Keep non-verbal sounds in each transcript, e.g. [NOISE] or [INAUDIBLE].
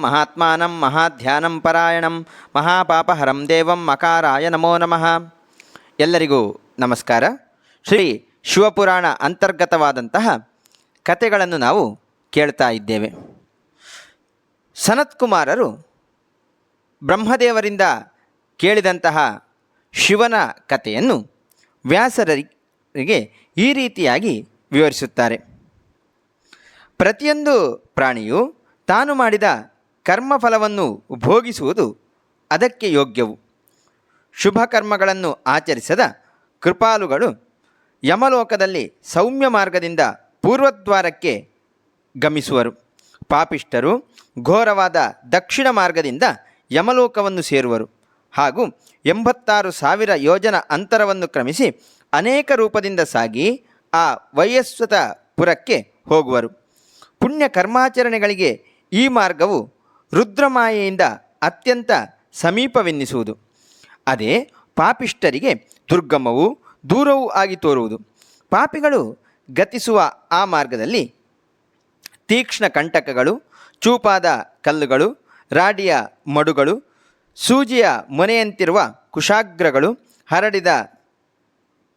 ಮಹಾತ್ಮಾನಂ ಮಹಾಧ್ಯಾನಂ ಪರಾಯಣಂ ಮಹಾಪಾಪಹರಂ ದೇವಂ ಮಕಾರಾಯ ನಮೋ ನಮಃ ಎಲ್ಲರಿಗೂ ನಮಸ್ಕಾರ. ಶ್ರೀ ಶಿವಪುರಾಣ ಅಂತರ್ಗತವಾದಂತಹ ಕಥೆಗಳನ್ನು ನಾವು ಕೇಳ್ತಾ ಇದ್ದೇವೆ. ಸನತ್ಕುಮಾರರು ಬ್ರಹ್ಮದೇವರಿಂದ ಕೇಳಿದಂತಹ ಶಿವನ ಕಥೆಯನ್ನು ವ್ಯಾಸರಿಗೆ ಈ ರೀತಿಯಾಗಿ ವಿವರಿಸುತ್ತಾರೆ. ಪ್ರತಿಯೊಂದು ಪ್ರಾಣಿಯು ತಾನು ಮಾಡಿದ ಕರ್ಮಫಲವನ್ನು ಭೋಗಿಸುವುದು ಅದಕ್ಕೆ ಯೋಗ್ಯವು. ಶುಭ ಕರ್ಮಗಳನ್ನು ಆಚರಿಸದ ಕೃಪಾಲುಗಳು ಯಮಲೋಕದಲ್ಲಿ ಸೌಮ್ಯ ಮಾರ್ಗದಿಂದ ಪೂರ್ವದ್ವಾರಕ್ಕೆ ಗಮಿಸುವರು. ಪಾಪಿಷ್ಠರು ಘೋರವಾದ ದಕ್ಷಿಣ ಮಾರ್ಗದಿಂದ ಯಮಲೋಕವನ್ನು ಸೇರುವರು. ಹಾಗೂ ಎಂಬತ್ತಾರು ಸಾವಿರ ಯೋಜನ ಅಂತರವನ್ನು ಕ್ರಮಿಸಿ ಅನೇಕ ರೂಪದಿಂದ ಸಾಗಿ ಆ ವಯಸ್ವತ ಪುರಕ್ಕೆ ಹೋಗುವರು. ಪುಣ್ಯ ಕರ್ಮಾಚರಣೆಗಳಿಗೆ ಈ ಮಾರ್ಗವು ರುದ್ರಮಾಯೆಯಿಂದ ಅತ್ಯಂತ ಸಮೀಪವೆನ್ನಿಸುವುದು. ಅದೇ ಪಾಪಿಷ್ಟರಿಗೆ ದುರ್ಗಮವೂ ದೂರವೂ ಆಗಿ ತೋರುವುದು. ಪಾಪಿಗಳು ಗತಿಸುವ ಆ ಮಾರ್ಗದಲ್ಲಿ ತೀಕ್ಷ್ಣ ಕಂಟಕಗಳು, ಚೂಪಾದ ಕಲ್ಲುಗಳು, ರಾಡಿಯ ಮಡುಗಳು, ಸೂಜಿಯ ಮೊನೆಯಂತಿರುವ ಕುಶಾಗ್ರಗಳು, ಹರಡಿದ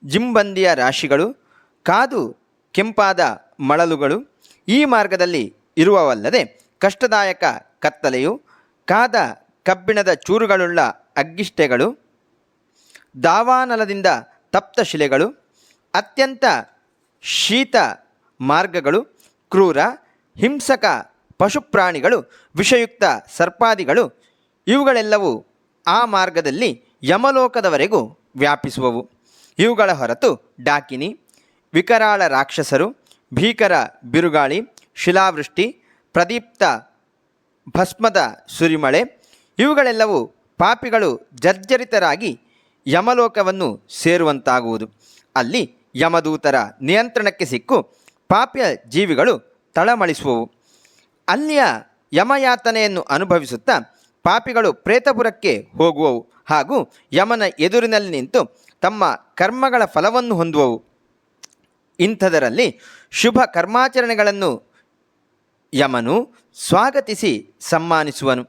ಜಿಂಬಂದಿಯ ರಾಶಿಗಳು, ಕಾದು ಕೆಂಪಾದ ಮಳಲುಗಳು ಈ ಮಾರ್ಗದಲ್ಲಿ ಇರುವವಲ್ಲದೆ ಕಷ್ಟದಾಯಕ ಕತ್ತಲೆಯು, ಕಾದ ಕಬ್ಬಿಣದ ಚೂರುಗಳುಳ್ಳ ಅಗ್ಗಿಷ್ಟೆಗಳು, ದಾವಾನಲದಿಂದ ತಪ್ತ ಶಿಲೆಗಳು, ಅತ್ಯಂತ ಶೀತ ಮಾರ್ಗಗಳು, ಕ್ರೂರ, ಹಿಂಸಕ ಪಶುಪ್ರಾಣಿಗಳು, ವಿಷಯುಕ್ತ ಸರ್ಪಾದಿಗಳು, ಇವುಗಳೆಲ್ಲವೂ ಆ ಮಾರ್ಗದಲ್ಲಿ ಯಮಲೋಕದವರೆಗೂ ವ್ಯಾಪಿಸುವವು. ಇವುಗಳ ಹೊರತು ಡಾಕಿನಿ, ವಿಕರಾಳ ರಾಕ್ಷಸರು, ಭೀಕರ ಬಿರುಗಾಳಿ, ಶಿಲಾವೃಷ್ಟಿ, ಪ್ರದೀಪ್ತ ಭಸ್ಮದ ಸುರಿಮಳೆ, ಇವುಗಳೆಲ್ಲವೂ ಪಾಪಿಗಳು ಜರ್ಜರಿತರಾಗಿ ಯಮಲೋಕವನ್ನು ಸೇರುವಂತಾಗುವುದು. ಅಲ್ಲಿ ಯಮದೂತರ ನಿಯಂತ್ರಣಕ್ಕೆ ಸಿಕ್ಕು ಪಾಪ್ಯ ಜೀವಿಗಳು ತಳಮಳಿಸುವವು. ಅಲ್ಲಿಯ ಯಮಯಾತನೆಯನ್ನು ಅನುಭವಿಸುತ್ತಾ ಪಾಪಿಗಳು ಪ್ರೇತಪುರಕ್ಕೆ ಹೋಗುವವು ಹಾಗೂ ಯಮನ ಎದುರಿನಲ್ಲಿ ನಿಂತು ತಮ್ಮ ಕರ್ಮಗಳ ಫಲವನ್ನು ಹೊಂದುವವು. ಇಂಥದರಲ್ಲಿ ಶುಭ ಕರ್ಮಾಚರಣೆಗಳನ್ನು ಯಮನು ಸ್ವಾಗತಿಸಿ ಸಮ್ಮಾನಿಸುವನು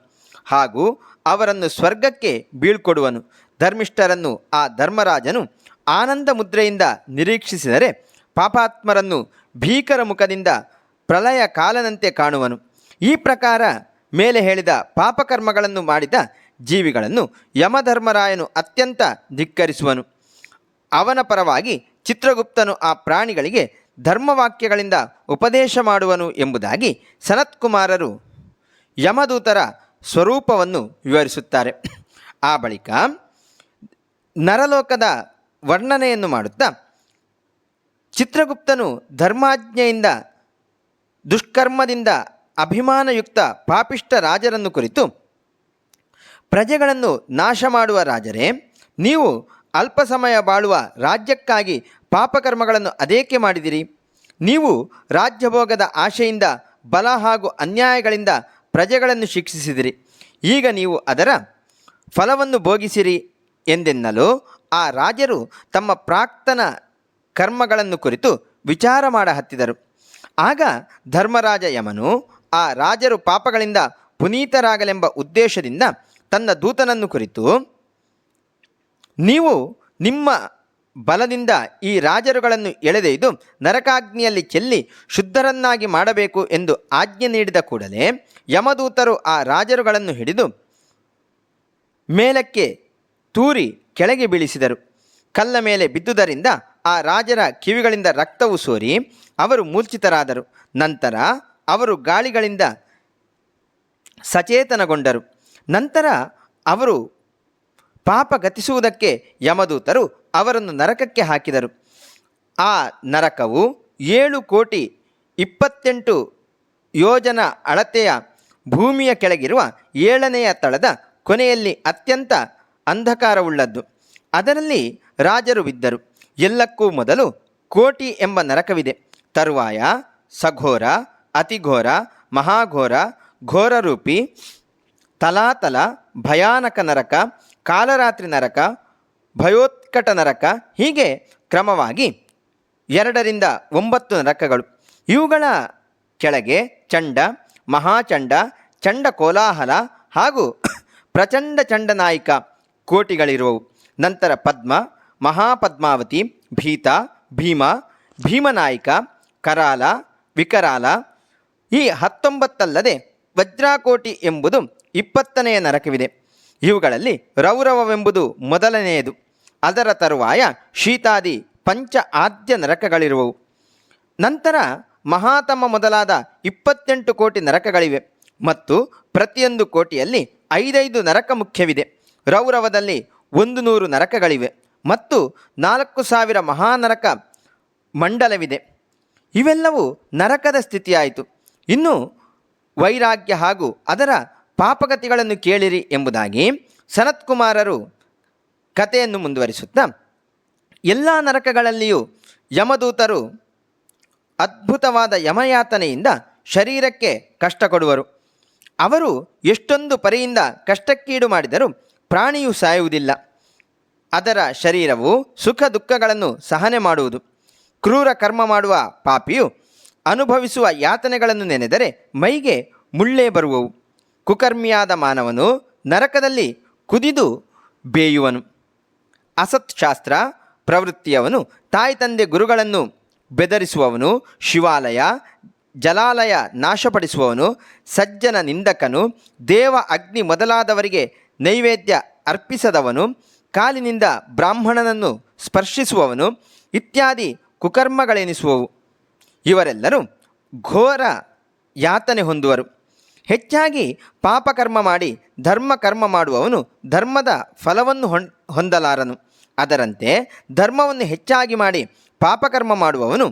ಹಾಗೂ ಅವರನ್ನು ಸ್ವರ್ಗಕ್ಕೆ ಬೀಳ್ಕೊಡುವನು. ಧರ್ಮಿಷ್ಠರನ್ನು ಆ ಧರ್ಮರಾಜನು ಆನಂದ ಮುದ್ರೆಯಿಂದ ನಿರೀಕ್ಷಿಸಿದರೆ ಪಾಪಾತ್ಮರನ್ನು ಭೀಕರ ಮುಖದಿಂದ ಪ್ರಳಯ ಕಾಲನಂತೆ ಕಾಣುವನು. ಈ ಪ್ರಕಾರ ಮೇಲೆ ಹೇಳಿದ ಪಾಪಕರ್ಮಗಳನ್ನು ಮಾಡಿದ ಜೀವಿಗಳನ್ನು ಯಮಧರ್ಮರಾಯನು ಅತ್ಯಂತ ಧಿಕ್ಕರಿಸುವನು. ಅವನ ಪರವಾಗಿ ಚಿತ್ರಗುಪ್ತನು ಆ ಪ್ರಾಣಿಗಳಿಗೆ ಧರ್ಮವಾಕ್ಯಗಳಿಂದ ಉಪದೇಶ ಮಾಡುವನು ಎಂಬುದಾಗಿ ಸನತ್ಕುಮಾರರು ಯಮದೂತರ ಸ್ವರೂಪವನ್ನು ವಿವರಿಸುತ್ತಾರೆ. ಆ ಬಳಿಕ ನರಲೋಕದ ವರ್ಣನೆಯನ್ನು ಮಾಡುತ್ತಾ, ಚಿತ್ರಗುಪ್ತನು ಧರ್ಮಾಜ್ಞೆಯಿಂದ, ದುಷ್ಕರ್ಮದಿಂದ ಅಭಿಮಾನಯುಕ್ತ ಪಾಪಿಷ್ಟ ರಾಜರನ್ನು ಕುರಿತು, ಪ್ರಜೆಗಳನ್ನು ನಾಶ ಮಾಡುವ ರಾಜರೇ, ನೀವು ಅಲ್ಪ ಸಮಯ ಬಾಳುವ ರಾಜ್ಯಕ್ಕಾಗಿ ಪಾಪಕರ್ಮಗಳನ್ನು ಅದೇಕೆ ಮಾಡಿದಿರಿ? ನೀವು ರಾಜ್ಯಭೋಗದ ಆಶೆಯಿಂದ ಬಲ ಹಾಗೂ ಅನ್ಯಾಯಗಳಿಂದ ಪ್ರಜೆಗಳನ್ನು ಶಿಕ್ಷಿಸಿದಿರಿ. ಈಗ ನೀವು ಅದರ ಫಲವನ್ನು ಭೋಗಿಸಿರಿ ಎಂದೆನ್ನಲು ಆ ರಾಜರು ತಮ್ಮ ಪ್ರಾಕ್ತನ ಕರ್ಮಗಳನ್ನು ಕುರಿತು ವಿಚಾರ ಮಾಡ ಹತ್ತಿದರು ಆಗ ಧರ್ಮರಾಜ ಯಮನು ಆ ರಾಜರು ಪಾಪಗಳಿಂದ ಪುನೀತರಾಗಲೆಂಬ ಉದ್ದೇಶದಿಂದ ತನ್ನ ದೂತನನ್ನು ಕುರಿತು, ನೀವು ನಿಮ್ಮ ಬಲದಿಂದ ಈ ರಾಜರುಗಳನ್ನು ಎಳೆದೊಯ್ದು ನರಕಾಗ್ನಿಯಲ್ಲಿ ಚೆಲ್ಲಿ ಶುದ್ಧರನ್ನಾಗಿ ಮಾಡಬೇಕು ಎಂದು ಆಜ್ಞೆ ನೀಡಿದ ಕೂಡಲೇ ಯಮದೂತರು ಆ ರಾಜರುಗಳನ್ನು ಹಿಡಿದು ಮೇಲಕ್ಕೆ ತೂರಿ ಕೆಳಗೆ ಬೀಳಿಸಿದರು. ಕಲ್ಲ ಮೇಲೆ ಬಿದ್ದುದರಿಂದ ಆ ರಾಜರ ಕಿವಿಗಳಿಂದ ರಕ್ತವು ಸೋರಿ ಅವರು ಮೂರ್ಛಿತರಾದರು. ನಂತರ ಅವರು ಗಾಳಿಗಳಿಂದ ಸಚೇತನಗೊಂಡರು. ನಂತರ ಅವರು ಪಾಪ ಗತಿಸುವುದಕ್ಕೆ ಯಮದೂತರು ಅವರನ್ನು ನರಕಕ್ಕೆ ಹಾಕಿದರು. ಆ ನರಕವು ಏಳು ಕೋಟಿ ಇಪ್ಪತ್ತೆಂಟು ಯೋಜನ ಅಳತೆಯ ಭೂಮಿಯ ಕೆಳಗಿರುವ ಏಳನೆಯ ತಳದ ಕೊನೆಯಲ್ಲಿ ಅತ್ಯಂತ ಅಂಧಕಾರವುಳ್ಳದ್ದು. ಅದರಲ್ಲಿ ರಾಜರು ಬಿದ್ದರು. ಎಲ್ಲಕ್ಕೂ ಮೊದಲು ಕೋಟಿ ಎಂಬ ನರಕವಿದೆ. ತರುವಾಯ ಸಘೋರ, ಅತಿಘೋರ, ಮಹಾಘೋರ, ಘೋರರೂಪಿ, ತಲಾತಲ, ಭಯಾನಕ ನರಕ, ಕಾಲರಾತ್ರಿ ನರಕ ಭಯೋತ್ಕಟ ನರಕ, ಹೀಗೆ ಕ್ರಮವಾಗಿ ಎರಡರಿಂದ ಒಂಬತ್ತು ನರಕಗಳು. ಇವುಗಳ ಕೆಳಗೆ ಚಂಡ, ಮಹಾಚಂಡ, ಚಂಡ ಕೋಲಾಹಲ ಹಾಗೂ ಪ್ರಚಂಡ ಚಂಡನಾಯಿಕ ಕೋಟಿಗಳಿರುವವು. ನಂತರ ಪದ್ಮ, ಮಹಾಪದ್ಮಾವತಿ, ಭೀತ, ಭೀಮ, ಭೀಮನಾಯಿಕ, ಕರಾಲ, ವಿಕರಾಲ. ಈ ಹತ್ತೊಂಬತ್ತಲ್ಲದೆ ವಜ್ರಾಕೋಟಿ ಎಂಬುದು ಇಪ್ಪತ್ತನೆಯ ನರಕವಿದೆ. ಇವುಗಳಲ್ಲಿ ರೌರವವೆಂಬುದು ಮೊದಲನೆಯದು. ಅದರ ತರುವಾಯ ಶೀತಾದಿ ಪಂಚ ಆದ್ಯ ನರಕಗಳಿರುವವು. ನಂತರ ಮಹಾತಮ ಮೊದಲಾದ ಇಪ್ಪತ್ತೆಂಟು ಕೋಟಿ ನರಕಗಳಿವೆ ಮತ್ತು ಪ್ರತಿಯೊಂದು ಕೋಟಿಯಲ್ಲಿ ಐದೈದು ನರಕ ಮುಖ್ಯವಿದೆ. ರೌರವದಲ್ಲಿ ಒಂದು ನೂರು ನರಕಗಳಿವೆ ಮತ್ತು ನಾಲ್ಕು ಸಾವಿರ ಮಹಾನರಕ ಮಂಡಲವಿದೆ. ಇವೆಲ್ಲವೂ ನರಕದ ಸ್ಥಿತಿಯಾಯಿತು. ಇನ್ನು ವೈರಾಗ್ಯ ಹಾಗೂ ಅದರ ಪಾಪಗತಿಗಳನ್ನು ಕೇಳಿರಿ ಎಂಬುದಾಗಿ ಸನತ್ಕುಮಾರರು ಕಥೆಯನ್ನು ಮುಂದುವರಿಸುತ್ತಾ, ಎಲ್ಲ ನರಕಗಳಲ್ಲಿಯೂ ಯಮದೂತರು ಅದ್ಭುತವಾದ ಯಮಯಾತನೆಯಿಂದ ಶರೀರಕ್ಕೆ ಕಷ್ಟ ಕೊಡುವರು. ಅವರು ಎಷ್ಟೊಂದು ಪರಿಯಿಂದ ಕಷ್ಟಕ್ಕೀಡು ಮಾಡಿದರೂ ಪ್ರಾಣಿಯು ಸಾಯುವುದಿಲ್ಲ. ಅದರ ಶರೀರವು ಸುಖ ದುಃಖಗಳನ್ನು ಸಹನೆ ಮಾಡುವುದು. ಕ್ರೂರ ಕರ್ಮ ಮಾಡುವ ಪಾಪಿಯು ಅನುಭವಿಸುವ ಯಾತನೆಗಳನ್ನು ನೆನೆದರೆ ಮೈಗೆ ಮುಳ್ಳೇ ಬರುವವು. ಕುಕರ್ಮಿಯಾದ ಮಾನವನು ನರಕದಲ್ಲಿ ಕುದಿದು ಬೇಯುವನು. ಅಸತ್ಶಾಸ್ತ್ರ ಪ್ರವೃತ್ತಿಯವನು, ತಾಯಿ ತಂದೆ ಗುರುಗಳನ್ನು ಬೆದರಿಸುವವನು, ಶಿವಾಲಯ, ಜಲಾಲಯ ನಾಶಪಡಿಸುವವನು, ಸಜ್ಜನ ನಿಂದಕನು, ದೇವ ಅಗ್ನಿ ಮೊದಲಾದವರಿಗೆ ನೈವೇದ್ಯ ಅರ್ಪಿಸದವನು, ಕಾಲಿನಿಂದ ಬ್ರಾಹ್ಮಣನನ್ನು ಸ್ಪರ್ಶಿಸುವವನು, ಇತ್ಯಾದಿ ಕುಕರ್ಮಗಳೆನಿಸುವವು. ಇವರೆಲ್ಲರೂ ಘೋರ ಯಾತನೆ ಹೊಂದುವರು. ಹೆಚ್ಚಾಗಿ ಪಾಪಕರ್ಮ ಮಾಡಿ ಧರ್ಮ ಕರ್ಮ ಮಾಡುವವನು ಧರ್ಮದ ಫಲವನ್ನು ಹೊಂದಲಾರನು. ಅದರಂತೆ ಧರ್ಮವನ್ನು ಹೆಚ್ಚಾಗಿ ಮಾಡಿ ಪಾಪಕರ್ಮ ಮಾಡುವವನು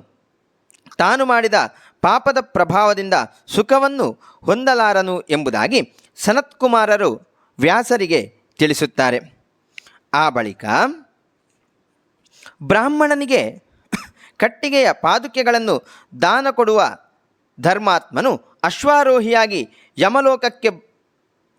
ತಾನು ಮಾಡಿದ ಪಾಪದ ಪ್ರಭಾವದಿಂದ ಸುಖವನ್ನು ಹೊಂದಲಾರನು ಎಂಬುದಾಗಿ ಸನತ್ಕುಮಾರರು ವ್ಯಾಸರಿಗೆ ತಿಳಿಸುತ್ತಾರೆ. ಆ ಬಳಿಕ ಬ್ರಾಹ್ಮಣನಿಗೆ [COUGHS] ಕಟ್ಟಿಗೆಯ ಪಾದುಕೆಗಳನ್ನು ದಾನ ಕೊಡುವ ಧರ್ಮಾತ್ಮನು ಅಶ್ವಾರೋಹಿಯಾಗಿ ಯಮಲೋಕಕ್ಕೆ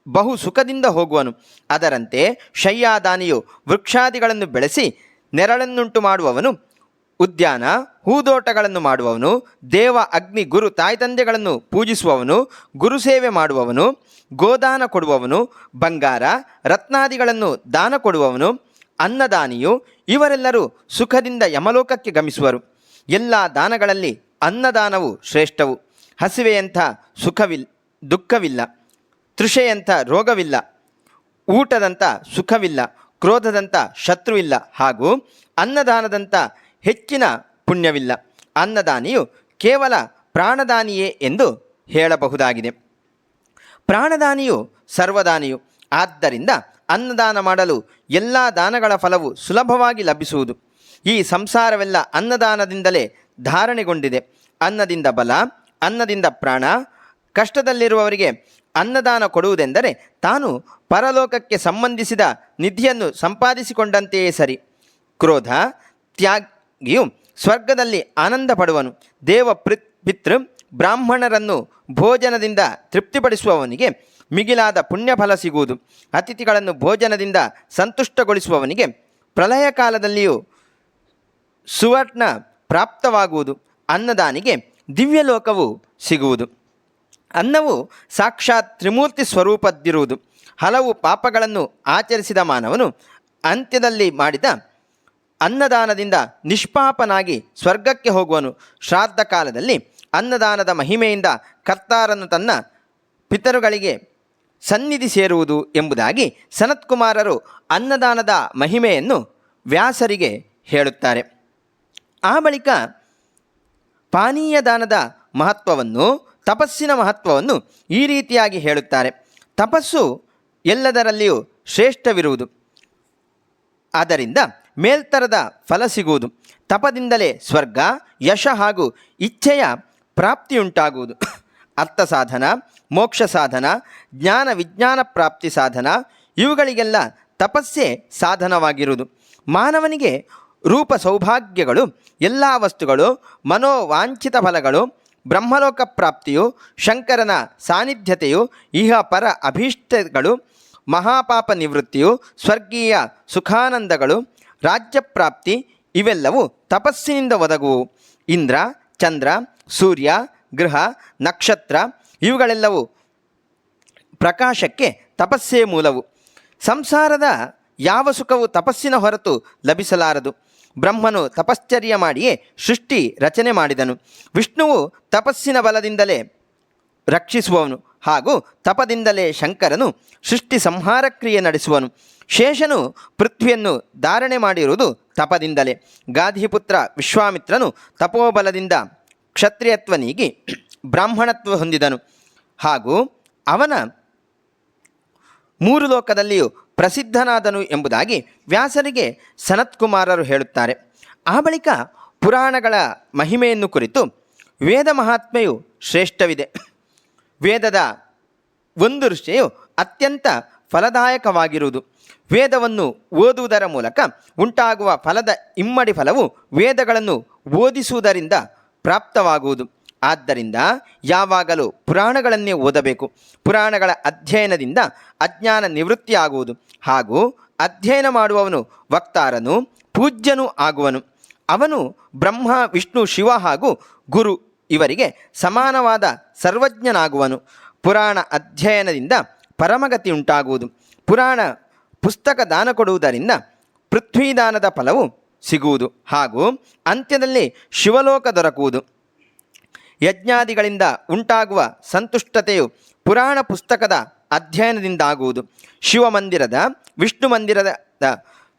ಬಹು ಸುಖದಿಂದ ಹೋಗುವನು. ಅದರಂತೆ ಶಯ್ಯಾದಾನಿಯು ವೃಕ್ಷಾದಿಗಳನ್ನು ಬೆಳೆಸಿ ನೆರಳನ್ನುಂಟು ಮಾಡುವವನು, ಉದ್ಯಾನ, ಹೂದೋಟಗಳನ್ನು ಮಾಡುವವನು, ದೇವ, ಅಗ್ನಿ, ಗುರು ತಾಯ್ತಂದೆಗಳನ್ನು ಪೂಜಿಸುವವನು ಗುರುಸೇವೆ ಮಾಡುವವನು, ಗೋದಾನ ಕೊಡುವವನು, ಬಂಗಾರ, ರತ್ನಾದಿಗಳನ್ನು ದಾನ ಕೊಡುವವನು, ಅನ್ನದಾನಿಯು ಇವರೆಲ್ಲರೂ ಸುಖದಿಂದ ಯಮಲೋಕಕ್ಕೆ ಗಮಿಸುವರು. ಎಲ್ಲ ದಾನಗಳಲ್ಲಿ ಅನ್ನದಾನವು ಶ್ರೇಷ್ಠವು. ಹಸಿವೆಯಂಥ ಸುಖವಿಲ್, ದುಃಖವಿಲ್ಲ. ತೃಷೆಯಂಥ ರೋಗವಿಲ್ಲ. ಊಟದಂಥ ಸುಖವಿಲ್ಲ. ಕ್ರೋಧದಂಥ ಶತ್ರುವಿಲ್ಲ. ಹಾಗೂ ಅನ್ನದಾನದಂಥ ಹೆಚ್ಚಿನ ಪುಣ್ಯವಿಲ್ಲ. ಅನ್ನದಾನಿಯು ಕೇವಲ ಪ್ರಾಣದಾನಿಯೇ ಎಂದು ಹೇಳಬಹುದಾಗಿದೆ. ಪ್ರಾಣದಾನಿಯು ಸರ್ವದಾನಿಯು. ಆದ್ದರಿಂದ ಅನ್ನದಾನ ಮಾಡಲು ಎಲ್ಲ ದಾನಗಳ ಫಲವು ಸುಲಭವಾಗಿ ಲಭಿಸುವುದು. ಈ ಸಂಸಾರವೆಲ್ಲ ಅನ್ನದಾನದಿಂದಲೇ ಧಾರಣೆಗೊಂಡಿದೆ. ಅನ್ನದಿಂದ ಬಲ ಅನ್ನದಿಂದ ಪ್ರಾಣ, ಕಷ್ಟದಲ್ಲಿರುವವರಿಗೆ ಅನ್ನದಾನ ಕೊಡುವುದೆಂದರೆ ತಾನು ಪರಲೋಕಕ್ಕೆ ಸಂಬಂಧಿಸಿದ ನಿಧಿಯನ್ನು ಸಂಪಾದಿಸಿಕೊಂಡಂತೆಯೇ ಸರಿ. ಕ್ರೋಧ, ತ್ಯಾಗಿಯು ಸ್ವರ್ಗದಲ್ಲಿ ಆನಂದ ಪಡುವನು ದೇವ ಪಿತೃ ಬ್ರಾಹ್ಮಣರನ್ನು ಭೋಜನದಿಂದ ತೃಪ್ತಿಪಡಿಸುವವನಿಗೆ ಮಿಗಿಲಾದ ಪುಣ್ಯಫಲ ಸಿಗುವುದು. ಅತಿಥಿಗಳನ್ನು ಭೋಜನದಿಂದ ಸಂತುಷ್ಟಗೊಳಿಸುವವನಿಗೆ ಪ್ರಳಯ ಕಾಲದಲ್ಲಿಯೂ ಸುವರ್ಣ ಪ್ರಾಪ್ತವಾಗುವುದು. ಅನ್ನದಾನಿಗೆ ದಿವ್ಯಲೋಕವು ಸಿಗುವುದು. ಅನ್ನವು ಸಾಕ್ಷಾತ್ ತ್ರಿಮೂರ್ತಿ ಸ್ವರೂಪದ್ದಿರುವುದು. ಹಲವು ಪಾಪಗಳನ್ನು ಆಚರಿಸಿದ ಮಾನವನು ಅಂತ್ಯದಲ್ಲಿ ಮಾಡಿದ ಅನ್ನದಾನದಿಂದ ನಿಷ್ಪಾಪನಾಗಿ ಸ್ವರ್ಗಕ್ಕೆ ಹೋಗುವನು. ಶ್ರಾದ್ದ ಕಾಲದಲ್ಲಿ ಅನ್ನದಾನದ ಮಹಿಮೆಯಿಂದ ಕರ್ತಾರನು ತನ್ನ ಪಿತರುಗಳಿಗೆ ಸನ್ನಿಧಿ ಸೇರುವುದು ಎಂಬುದಾಗಿ ಸನತ್ಕುಮಾರರು ಅನ್ನದಾನದ ಮಹಿಮೆಯನ್ನು ವ್ಯಾಸರಿಗೆ ಹೇಳುತ್ತಾರೆ. ಆ ಬಳಿಕ ಪಾನೀಯ ದಾನದ ಮಹತ್ವವನ್ನು, ತಪಸ್ಸಿನ ಮಹತ್ವವನ್ನು ಈ ರೀತಿಯಾಗಿ ಹೇಳುತ್ತಾರೆ. ತಪಸ್ಸು ಎಲ್ಲದರಲ್ಲಿಯೂ ಶ್ರೇಷ್ಠವಿರುವುದು. ಆದ್ದರಿಂದ ಮೇಲ್ತರದ ಫಲ ಸಿಗುವುದು. ತಪದಿಂದಲೇ ಸ್ವರ್ಗ, ಯಶ ಹಾಗೂ ಇಚ್ಛೆಯ ಪ್ರಾಪ್ತಿಯುಂಟಾಗುವುದು. ಅರ್ಥ ಸಾಧನ, ಮೋಕ್ಷ ಸಾಧನ, ಜ್ಞಾನ ವಿಜ್ಞಾನ ಪ್ರಾಪ್ತಿ ಸಾಧನ, ಇವುಗಳಿಗೆಲ್ಲ ತಪಸ್ಸೇ ಸಾಧನವಾಗಿರುವುದು. ಮಾನವನಿಗೆ ರೂಪ ಸೌಭಾಗ್ಯಗಳು, ಎಲ್ಲ ವಸ್ತುಗಳು, ಮನೋವಾಂಛಿತ ಫಲಗಳು, ಬ್ರಹ್ಮಲೋಕ ಪ್ರಾಪ್ತಿಯು, ಶಂಕರನ ಸಾನ್ನಿಧ್ಯತೆಯು, ಇಹ ಪರ ಅಭೀಷ್ಟಗಳು, ಮಹಾಪಾಪ ನಿವೃತ್ತಿಯು, ಸ್ವರ್ಗೀಯ ಸುಖಾನಂದಗಳು ರಾಜ್ಯಪ್ರಾಪ್ತಿ ಇವೆಲ್ಲವೂ ತಪಸ್ಸಿನಿಂದ ಒದಗುವು. ಇಂದ್ರ, ಚಂದ್ರ, ಸೂರ್ಯ ಗೃಹ ನಕ್ಷತ್ರ, ಇವುಗಳೆಲ್ಲವೂ ಪ್ರಕಾಶಕ್ಕೆ ತಪಸ್ಸೇ ಮೂಲವು. ಸಂಸಾರದ ಯಾವ ಸುಖವು ತಪಸ್ಸಿನ ಹೊರತು ಲಭಿಸಲಾರದು? ಬ್ರಹ್ಮನು ತಪಶ್ಚರ್ಯ ಮಾಡಿಯೇ ಸೃಷ್ಟಿ ರಚನೆ ಮಾಡಿದನು. ವಿಷ್ಣುವು ತಪಸ್ಸಿನ ಬಲದಿಂದಲೇ ರಕ್ಷಿಸುವವನು ಹಾಗೂ ತಪದಿಂದಲೇ ಶಂಕರನು ಸೃಷ್ಟಿ ಸಂಹಾರ ಕ್ರಿಯೆ ನಡೆಸುವನು. ಶೇಷನು ಪೃಥ್ವಿಯನ್ನು ಧಾರಣೆ ಮಾಡಿರುವುದು ತಪದಿಂದಲೇ. ಗಾಧಿಪುತ್ರ ವಿಶ್ವಾಮಿತ್ರನು ತಪೋಬಲದಿಂದ ಕ್ಷತ್ರಿಯತ್ವ ನೀಗಿ ಬ್ರಾಹ್ಮಣತ್ವ ಹೊಂದಿದನು ಹಾಗೂ ಅವನ ಮೂರು ಲೋಕದಲ್ಲಿಯೂ ಪ್ರಸಿದ್ಧನಾದನು ಎಂಬುದಾಗಿ ವ್ಯಾಸರಿಗೆ ಸನತ್ಕುಮಾರರು ಹೇಳುತ್ತಾರೆ. ಆ ಬಳಿಕ ಪುರಾಣಗಳ ಮಹಿಮೆಯನ್ನು ಕುರಿತು ವೇದ ಮಹಾತ್ಮೆಯು ಶ್ರೇಷ್ಠವಿದೆ. ವೇದದ ಒಂದು ಋಷಿಯು ಅತ್ಯಂತ ಫಲದಾಯಕವಾಗಿರುವುದು. ವೇದವನ್ನು ಓದುವುದರ ಮೂಲಕ ಉಂಟಾಗುವ ಫಲದ ಇಮ್ಮಡಿ ಫಲವು ವೇದಗಳನ್ನು ಓದಿಸುವುದರಿಂದ ಪ್ರಾಪ್ತವಾಗುವುದು. ಆದ್ದರಿಂದ ಯಾವಾಗಲೂ ಪುರಾಣಗಳನ್ನೇ ಓದಬೇಕು. ಪುರಾಣಗಳ ಅಧ್ಯಯನದಿಂದ ಅಜ್ಞಾನ ನಿವೃತ್ತಿಯಾಗುವುದು ಹಾಗೂ ಅಧ್ಯಯನ ಮಾಡುವವನು ವಕ್ತಾರನು, ಪೂಜ್ಯನೂ ಆಗುವನು. ಅವನು ಬ್ರಹ್ಮ, ವಿಷ್ಣು, ಶಿವ ಹಾಗೂ ಗುರು ಇವರಿಗೆ ಸಮಾನವಾದ ಸರ್ವಜ್ಞನಾಗುವನು. ಪುರಾಣ ಅಧ್ಯಯನದಿಂದ ಪರಮಗತಿ ಉಂಟಾಗುವುದು. ಪುರಾಣ ಪುಸ್ತಕ ದಾನ ಕೊಡುವುದರಿಂದ ಪೃಥ್ವೀದಾನದ ಫಲವು ಸಿಗುವುದು ಹಾಗೂ ಅಂತ್ಯದಲ್ಲಿ ಶಿವಲೋಕ ದೊರಕುವುದು. ಯಜ್ಞಾದಿಗಳಿಂದ ಉಂಟಾಗುವ ಸಂತುಷ್ಟತೆಯು ಪುರಾಣ ಪುಸ್ತಕದ ಅಧ್ಯಯನದಿಂದಾಗುವುದು. ಶಿವಮಂದಿರದ, ವಿಷ್ಣು ಮಂದಿರದ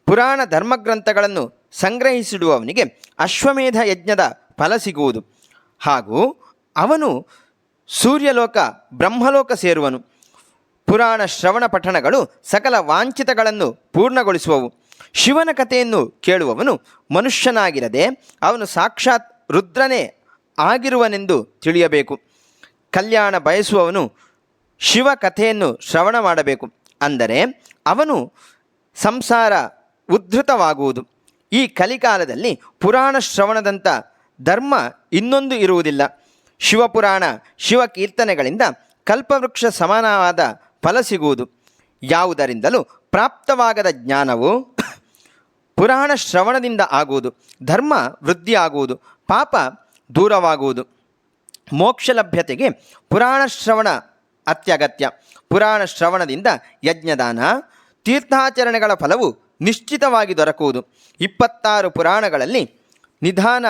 ಪುರಾಣ ಧರ್ಮಗ್ರಂಥಗಳನ್ನು ಸಂಗ್ರಹಿಸಿಡುವವನಿಗೆ ಅಶ್ವಮೇಧ ಯಜ್ಞದ ಫಲ ಸಿಗುವುದು. ಹಾಗೂ ಅವನು ಸೂರ್ಯಲೋಕ, ಬ್ರಹ್ಮಲೋಕ ಸೇರುವನು. ಪುರಾಣ ಶ್ರವಣ ಪಠಣಗಳು ಸಕಲ ವಾಂಛಿತಗಳನ್ನು ಪೂರ್ಣಗೊಳಿಸುವವು. ಶಿವನ ಕಥೆಯನ್ನು ಕೇಳುವವನು ಮನುಷ್ಯನಾಗಿರದೆ ಅವನು ಸಾಕ್ಷಾತ್ ರುದ್ರನೇ ಆಗಿರುವನೆಂದು ತಿಳಿಯಬೇಕು. ಕಲ್ಯಾಣ ಬಯಸುವವನು ಶಿವ ಕಥೆಯನ್ನು ಶ್ರವಣ ಮಾಡಬೇಕು. ಅಂದರೆ ಅವನು ಸಂಸಾರ ಉದ್ಧತವಾಗುವುದು. ಈ ಕಲಿಕಾಲದಲ್ಲಿ ಪುರಾಣ ಶ್ರವಣದಂಥ ಧರ್ಮ ಇನ್ನೊಂದು ಇರುವುದಿಲ್ಲ. ಶಿವಪುರಾಣ, ಶಿವಕೀರ್ತನೆಗಳಿಂದ ಕಲ್ಪವೃಕ್ಷ ಸಮಾನವಾದ ಫಲ ಸಿಗುವುದು. ಯಾವುದರಿಂದಲೂ ಪ್ರಾಪ್ತವಾಗದ ಜ್ಞಾನವು ಪುರಾಣ ಶ್ರವಣದಿಂದ ಆಗುವುದು. ಧರ್ಮ ವೃದ್ಧಿಯಾಗುವುದು. ಪಾಪ ದೂರವಾಗುವುದು. ಮೋಕ್ಷ ಲಭ್ಯತೆಗೆ ಪುರಾಣ ಶ್ರವಣ ಅತ್ಯಗತ್ಯ. ಪುರಾಣ ಶ್ರವಣದಿಂದ ಯಜ್ಞದಾನ, ತೀರ್ಥಾಚರಣೆಗಳ ಫಲವು ನಿಶ್ಚಿತವಾಗಿ ದೊರಕುವುದು. ಇಪ್ಪತ್ತಾರು ಪುರಾಣಗಳಲ್ಲಿ ನಿಧಾನ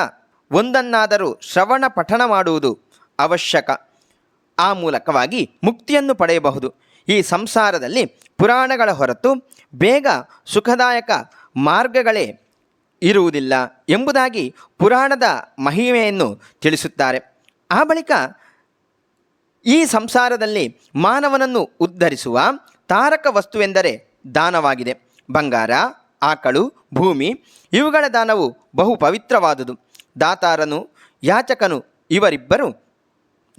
ಒಂದನ್ನಾದರೂ ಶ್ರವಣ ಪಠಣ ಮಾಡುವುದು ಅವಶ್ಯಕ. ಆ ಮೂಲಕವಾಗಿ ಮುಕ್ತಿಯನ್ನು ಪಡೆಯಬಹುದು. ಈ ಸಂಸಾರದಲ್ಲಿ ಪುರಾಣಗಳ ಹೊರತು ಬೇಗ ಸುಖದಾಯಕ ಮಾರ್ಗಗಳೇ ಇರುವುದಿಲ್ಲ ಎಂಬುದಾಗಿ ಪುರಾಣದ ಮಹಿಮೆಯನ್ನು ತಿಳಿಸುತ್ತಾರೆ. ಆ ಬಳಿಕ ಈ ಸಂಸಾರದಲ್ಲಿ ಮಾನವನನ್ನು ಉದ್ಧರಿಸುವ ತಾರಕ ವಸ್ತುವೆಂದರೆ ದಾನವಾಗಿದೆ. ಬಂಗಾರ, ಆಕಳು, ಭೂಮಿ, ಇವುಗಳ ದಾನವು ಬಹು ಪವಿತ್ರವಾದುದು. ದಾತಾರನು, ಯಾಚಕನು ಇವರಿಬ್ಬರು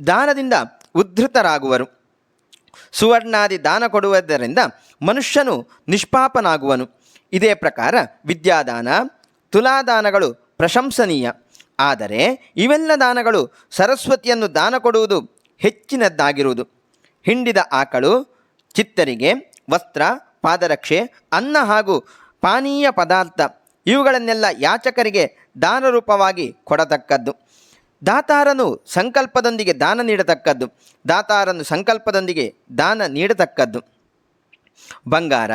ದಾನದಿಂದ ಉದ್ಧತರಾಗುವರು. ಸುವರ್ಣಾದಿ ದಾನ ಕೊಡುವುದರಿಂದ ಮನುಷ್ಯನು ನಿಷ್ಪಾಪನಾಗುವನು. ಇದೇ ಪ್ರಕಾರ ವಿದ್ಯಾದಾನ ತುಲಾದಾನಗಳು ಪ್ರಶಂಸನೀಯ. ಆದರೆ ಇವೆಲ್ಲ ದಾನಗಳು ಸರಸ್ವತಿಯನ್ನು ದಾನ ಕೊಡುವುದು ಹೆಚ್ಚಿನದ್ದಾಗಿರುವುದು. ಹಿಂಡಿದ ಆಕಳು, ಚಿತ್ತರಿಗೆ ವಸ್ತ್ರ, ಪಾದರಕ್ಷೆ, ಅನ್ನ ಹಾಗೂ ಪಾನೀಯ ಪದಾರ್ಥ ಇವುಗಳನ್ನೆಲ್ಲ ಯಾಚಕರಿಗೆ ದಾನ ರೂಪವಾಗಿ ಕೊಡತಕ್ಕದ್ದು. ದಾತಾರನು ಸಂಕಲ್ಪದೊಂದಿಗೆ ದಾನ ನೀಡತಕ್ಕದ್ದು. ದಾತಾರನು ಸಂಕಲ್ಪದೊಂದಿಗೆ ದಾನ ನೀಡತಕ್ಕದ್ದು. ಬಂಗಾರ,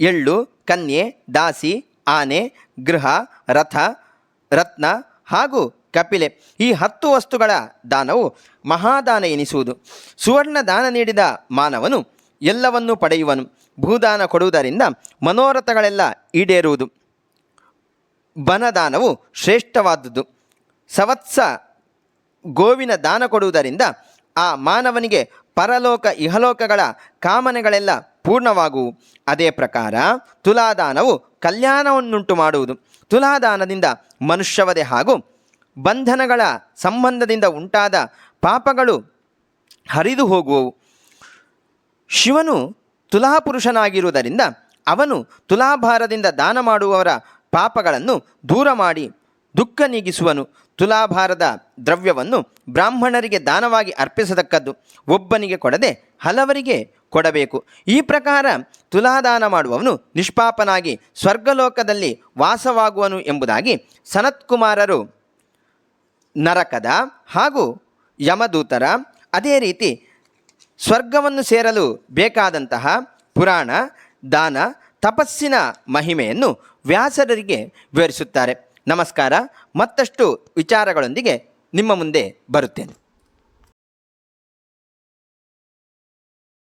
ಎಳ್ಳು, ಕನ್ಯೆ, ದಾಸಿ ಆನೆ, ಗೃಹ, ರಥ, ರತ್ನ ಹಾಗೂ ಕಪಿಲೆ. ಈ ಹತ್ತು ವಸ್ತುಗಳ ದಾನವು ಮಹಾದಾನ ಎನಿಸುವುದು. ಸುವರ್ಣ ದಾನ ನೀಡಿದ ಮಾನವನು ಎಲ್ಲವನ್ನೂ ಪಡೆಯುವನು. ಭೂದಾನ ಕೊಡುವುದರಿಂದ ಮನೋರಥಗಳೆಲ್ಲ ಈಡೇರುವುದು. ಬನದಾನವು ಶ್ರೇಷ್ಠವಾದುದು. ಸವತ್ಸ ಗೋವಿನ ದಾನ ಕೊಡುವುದರಿಂದ ಆ ಮಾನವನಿಗೆ ಪರಲೋಕ ಇಹಲೋಕಗಳ ಕಾಮನೆಗಳೆಲ್ಲ ಪೂರ್ಣವಾಗುವು. ಅದೇ ಪ್ರಕಾರ ತುಲಾದಾನವು ಕಲ್ಯಾಣವನ್ನುಂಟು ಮಾಡುವುದು. ತುಲಾದಾನದಿಂದ ಮನುಷ್ಯವದೆ ಹಾಗೂ ಬಂಧನಗಳ ಸಂಬಂಧದಿಂದ ಉಂಟಾದ ಪಾಪಗಳು ಹರಿದು ಹೋಗುವವು. ಶಿವನು ತುಲಾಪುರುಷನಾಗಿರುವುದರಿಂದ ಅವನು ತುಲಾಭಾರದಿಂದ ದಾನ ಮಾಡುವವರ ಪಾಪಗಳನ್ನು ದೂರ ಮಾಡಿ ದುಃಖ ನೀಗಿಸುವನು. ತುಲಾಭಾರದ ದ್ರವ್ಯವನ್ನು ಬ್ರಾಹ್ಮಣರಿಗೆ ದಾನವಾಗಿ ಅರ್ಪಿಸತಕ್ಕದ್ದು ಒಬ್ಬನಿಗೆ ಕೊಡದೆ ಹಲವರಿಗೆ ಕೊಡಬೇಕು. ಈ ಪ್ರಕಾರ ತುಲಾದಾನ ಮಾಡುವವನು ನಿಷ್ಪಾಪನಾಗಿ ಸ್ವರ್ಗಲೋಕದಲ್ಲಿ ವಾಸವಾಗುವನು ಎಂಬುದಾಗಿ ಸನತ್ಕುಮಾರರು ನರಕದ ಹಾಗೂ ಯಮದೂತರ ಅದೇ ರೀತಿ ಸ್ವರ್ಗವನ್ನು ಸೇರಲು ಬೇಕಾದಂತಹ ಪುರಾಣ, ದಾನ, ತಪಸ್ಸಿನ ಮಹಿಮೆಯನ್ನು ವ್ಯಾಸರರಿಗೆ ವಿವರಿಸುತ್ತಾರೆ. ನಮಸ್ಕಾರ. ಮತ್ತಷ್ಟು ವಿಚಾರಗಳೊಂದಿಗೆ ನಿಮ್ಮ ಮುಂದೆ ಬರುತ್ತೇನೆ.